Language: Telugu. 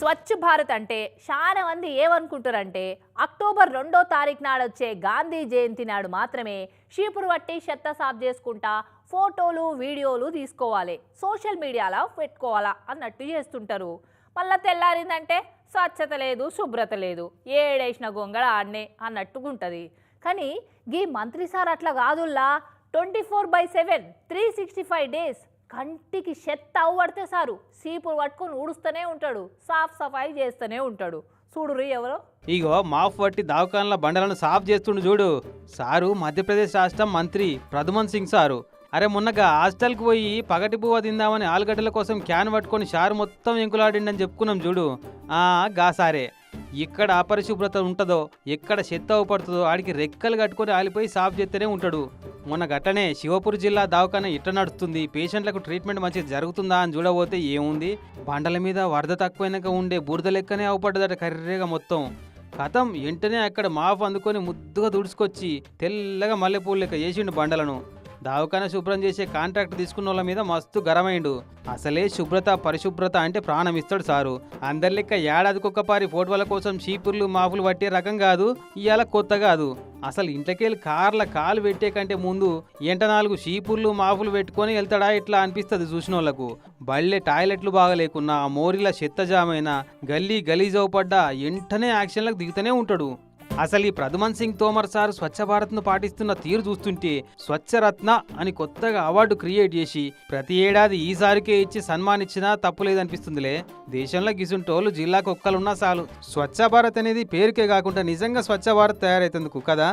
స్వచ్ఛ భారత్ అంటే చాలా మంది ఏమనుకుంటారంటే అక్టోబర్ రెండో తారీఖు నాడు వచ్చే గాంధీ జయంతి నాడు మాత్రమే షీపురు పట్టి చెత్త సాఫ్ చేసుకుంటా ఫోటోలు వీడియోలు తీసుకోవాలి. సోషల్ మీడియాలో పెట్టుకోవాలా అన్నట్టు చేస్తుంటారు. మళ్ళా తెల్లారిందంటే స్వచ్ఛత లేదు శుభ్రత లేదు. ఏడేసిన గొంగళ ఆడనే అన్నట్టుగుంటుంది కానీ గీ మంత్రి సార్ అట్లా కాదుల్లా. Twenty four by seven three sixty five days కంటికి చెత్త అవ్వడితే సారు. సీపులు పట్టుకొని ఊడుస్తూనే ఉంటాడు. సాఫ్ సఫాయి చేస్తూనే ఉంటాడు. చూడురు ఎవరు. ఇగో మాఫ్ పట్టి దావకాన్ల బండలను సాఫ్ చేస్తుండు చూడు. సారు మధ్యప్రదేశ్ రాష్ట్రం మంత్రి ప్రధుమన్ సింగ్ సారు. అరే మొన్నగా హాస్టల్కి పోయి పగటి పువ్వ తిందామని ఆలుగడ్డల కోసం క్యాన్ పట్టుకొని షారు మొత్తం ఎంకులాడిండని చెప్పుకున్నాం చూడు. ఆ గా సారే. ఇక్కడ అపరిశుభ్రత ఉంటుందో ఎక్కడ చెత్త పడుతుందో ఆడికి రెక్కలు కట్టుకొని ఆలిపోయి సాఫ్ చేస్తూనే ఉంటాడు. మొన్న గట్టనే శివపూర్ జిల్లా దవాఖాన ఇట్ట నడుస్తుంది. పేషెంట్లకు ట్రీట్మెంట్ మంచిగా జరుగుతుందా అని చూడబోతే ఏముంది? బండల మీద వరద తక్కువైనాక ఉండే బురద లెక్కనే అవపడ్డదట కర్రీగా మొత్తం. కథం వెంటనే అక్కడ మాఫ్ అందుకొని ముద్దుగా దుడుచుకొచ్చి తెల్లగా మల్లెపూలు లెక్క చేసిండు బండలను. దావకాన శుభ్రం చేసే కాంట్రాక్ట్ తీసుకున్న వాళ్ళ మీద మస్తు గరమైండు అసలే శుభ్రత పరిశుభ్రత అంటే ప్రాణం ఇస్తాడు సారు. అందరి లెక్క ఏడాదికొక్కపారి ఫోటోల కోసం చీపుర్లు మాపులు పట్టే రకం కాదు ఇవాళ కొత్త కాదు. అసలు ఇంట్లోకెళ్ళి కార్ల కాలు పెట్టే కంటే ముందు ఎంట నాలుగు చీపుర్లు మాపులు పెట్టుకొని వెళ్తాడా ఇట్లా అనిపిస్తుంది చూసిన వాళ్ళకు బళ్ళే టాయిలెట్లు బాగలేకున్నా మోరిలా మోరిల చెత్త జామైనా గల్లీ గలీజ్ అవపడ్డా వెంటనే యాక్షన్లకు దిగుతూనే ఉంటాడు. అసలు ఈ ప్రధుమన్ సింగ్ తోమర్ సార్ స్వచ్ఛ భారత్ను పాటిస్తున్న తీరు చూస్తుంటే స్వచ్ఛ రత్న అని కొత్తగా అవార్డు క్రియేట్ చేసి ప్రతి ఏడాది ఈసారికే ఇచ్చి సన్మానిచ్చినా తప్పులేదనిపిస్తుందిలే దేశంలో గిసుంటోళ్ళు జిల్లాకు ఒక్కలున్నా చాలు. స్వచ్ఛ భారత్ అనేది పేరుకే కాకుండా నిజంగా స్వచ్ఛ భారత్ తయారైతందుకు కదా?